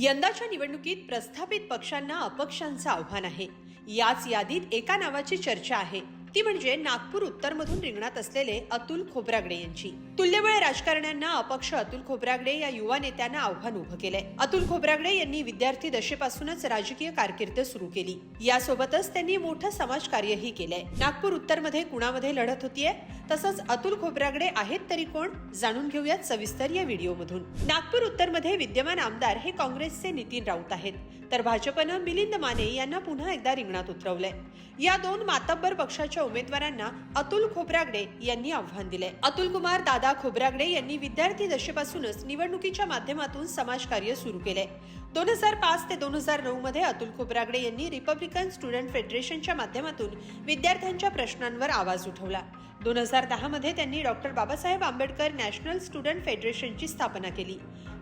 यंदाच्या निवडणुकीत प्रस्थापित पक्षांना अपक्षांचं आव्हान आहे. याच यादीत एका नावाची चर्चा आहे. ती म्हणजे नागपूर उत्तरमधून रिंगणात असलेले अतुल खोब्रागडे यांची. तुल्यबळ राजकारण्यांना अपक्ष अतुल खोब्रागडे या युवा नेत्यांना आव्हान उभं केलंय. अतुल खोब्रागडे यांनी विद्यार्थी दशेपासूनच राजकीय कारकीर्द सुरू केली. यासोबतच त्यांनी मोठं समाजकार्यही केलंय. नागपूर उत्तरमध्ये कुणामध्ये लढत होतीये? तसंच अतुल खोब्रागडे आहेत तरी कोण? जाणून घेऊयात सविस्तर या व्हिडिओमधून. नागपूर उत्तरमध्ये विद्यमान आमदार हे काँग्रेसचे नितीन राऊत आहेत. तर भाजपनं मिलिंद माने यांना पुन्हा एकदा रिंगणात उतरवलंय. या दोन मातब्बर पक्षाच्या उमेदवारांना अतुल खोब्रागडे यांनी आव्हान दिले अतुल कुमार दादा खोब्रागडे यांनी विद्यार्थी दशेपासूनच निवडणुकीच्या माध्यमातून समाजकार्य सुरू केले दोन हजार पाच ते दोन हजार नऊ मध्ये अतुल खोब्रागडे यांनी रिपब्लिकन स्टुडंट फेडरेशनच्या माध्यमातून विद्यार्थ्यांच्या प्रश्नांवर आवाज उठवला. दोन हजार दहा मध्ये त्यांनी doctor Babasaheb Ambedkar national student फेडरेशनची स्थापना केली.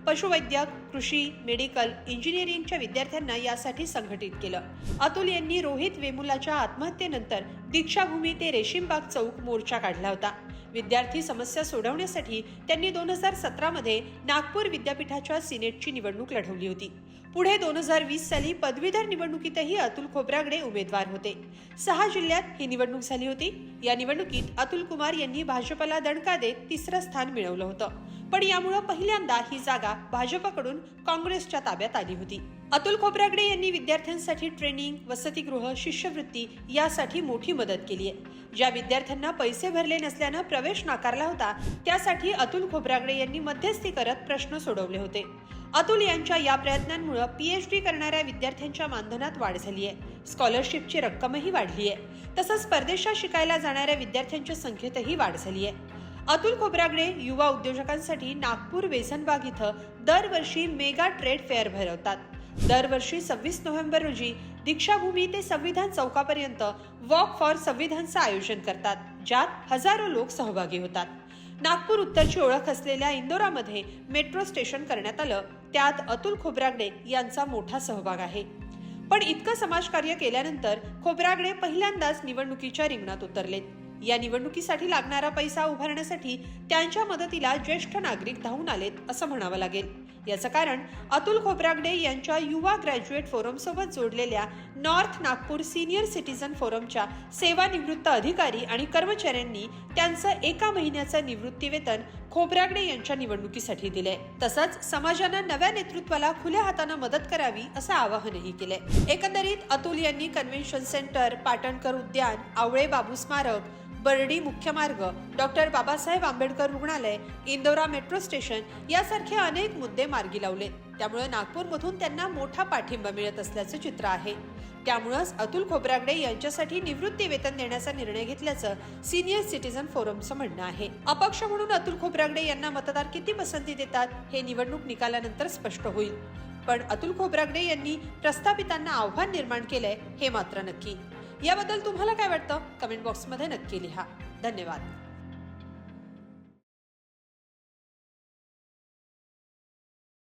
पशुवैद्यक कृषी मेडिकल इंजिनिअरिंगच्या विद्यार्थ्यांना यासाठी संघटित केलं. अतुल यांनी रोहित वेमुलाच्या आत्महत्येनंतर दीक्षाभूमी ते रेशीमबाग चौक मोर्चा काढला होता. विद्यार्थी समस्या सोडवण्यासाठी त्यांनी दोन हजार सतरामध्ये नागपूर विद्यापीठाच्या सिनेटची निवडणूक लढवली होती. पुढे दोन हजार वीस साली पदवीधर निवडणुकीतही अतुल खोब्रागडे उमेदवार होते. सहा जिल्ह्यात ही निवडणूक झाली होती. या निवडणुकीत अतुल कुमार यांनी भाजपला दणका देत तिसरं स्थान मिळवलं होतं. पण यामुळे पहिल्यांदा ही जागा भाजपकडून काँग्रेसच्या ताब्यात आली होती. अतुल खोब्रागडे यांनी विद्यार्थ्यांसाठी ट्रेनिंग वसतिगृह शिष्यवृत्ती यासाठी मोठी मदत केली आहे ज्या विद्यार्थ्यांना पैसे भरले नसल्यानं प्रवेश नाकारला होता त्यासाठी अतुल खोब्रागडे यांनी मध्यस्थी करत प्रश्न सोडवले होते. अतुल यांच्या या प्रयत्नांमुळे पीएचडी करणाऱ्या विद्यार्थ्यांच्या मानधनात वाढ झाली आहे. स्कॉलरशिपची रक्कमही वाढली आहे. तसंच परदेशात शिकायला जाणाऱ्या विद्यार्थ्यांच्या संख्येतही वाढ झाली आहे. अतुल खोब्रागडे युवा उद्योजकांसाठी नागपूर वेसनबाग इथं दरवर्षी मेगा ट्रेड फेअर भरवतात. दरवर्षी सव्वीस नोव्हेंबर रोजी दीक्षाभूमी ते संविधान चौकापर्यंत वॉक फॉर संविधानचं आयोजन करतात ज्यात हजारो लोक सहभागी होतात. नागपूर उत्तरची ओळख असलेल्या इंदोरामध्ये मेट्रो स्टेशन करण्यात आलं. त्यात अतुल खोब्रागडे यांचा मोठा सहभाग आहे. पण इतकं समाजकार्य केल्यानंतर खोब्रागडे पहिल्यांदाच निवडणुकीच्या रिंगणात उतरलेत. या निवडणुकीसाठी लागणारा पैसा उभारण्यासाठी त्यांच्या मदतीला ज्येष्ठ नागरिक धावून आलेत असं म्हणावं लागेल. याचं कारण अतुल खोब्रागडे यांच्या युवा ग्रॅज्युएट फोरम सोबत जोडलेल्या नॉर्थ नागपूर सिनियर सिटीजन फोरमच्या सेवानिवृत्त अधिकारी आणि कर्मचाऱ्यांनी त्यांचं एका महिन्याचं निवृत्ती वेतन खोब्रागडे यांच्या निवडणुकीसाठी दिले तसंच समाजानं नव्या नेतृत्वाला खुल्या हातानं मदत करावी असं आवाहनही केलंय. एकंदरीत अतुल यांनी कन्व्हेन्शन सेंटर पाटणकर उद्यान आवळे बाबू स्मारक बर्डी मुख्य मार्ग डॉक्टर बाबासाहेब आंबेडकर रुग्णालय इंदोरा मेट्रो स्टेशन यासारखे अनेक मुद्दे मार्गी लावले त्यामुळे नागपूरमधून त्यांना मोठा पाठिंबा मिळत असल्याचं चित्र आहे. त्यामुळंच अतुल खोब्रागडे यांच्यासाठी निवृत्ती वेतन देण्याचा निर्णय घेतल्याचं सिनियर सिटीजन फोरमचं म्हणणं आहे. अपक्ष म्हणून अतुल खोब्रागडे यांना मतदार किती पसंती देतात हे निवडणूक निकालानंतर स्पष्ट होईल. पण अतुल खोब्रागडे यांनी प्रस्थापितांना आव्हान निर्माण केलंय हे मात्र नक्की. याबद्दल तुम्हाला काय वाटतं? कमेंट बॉक्समध्ये नक्की लिहा. धन्यवाद.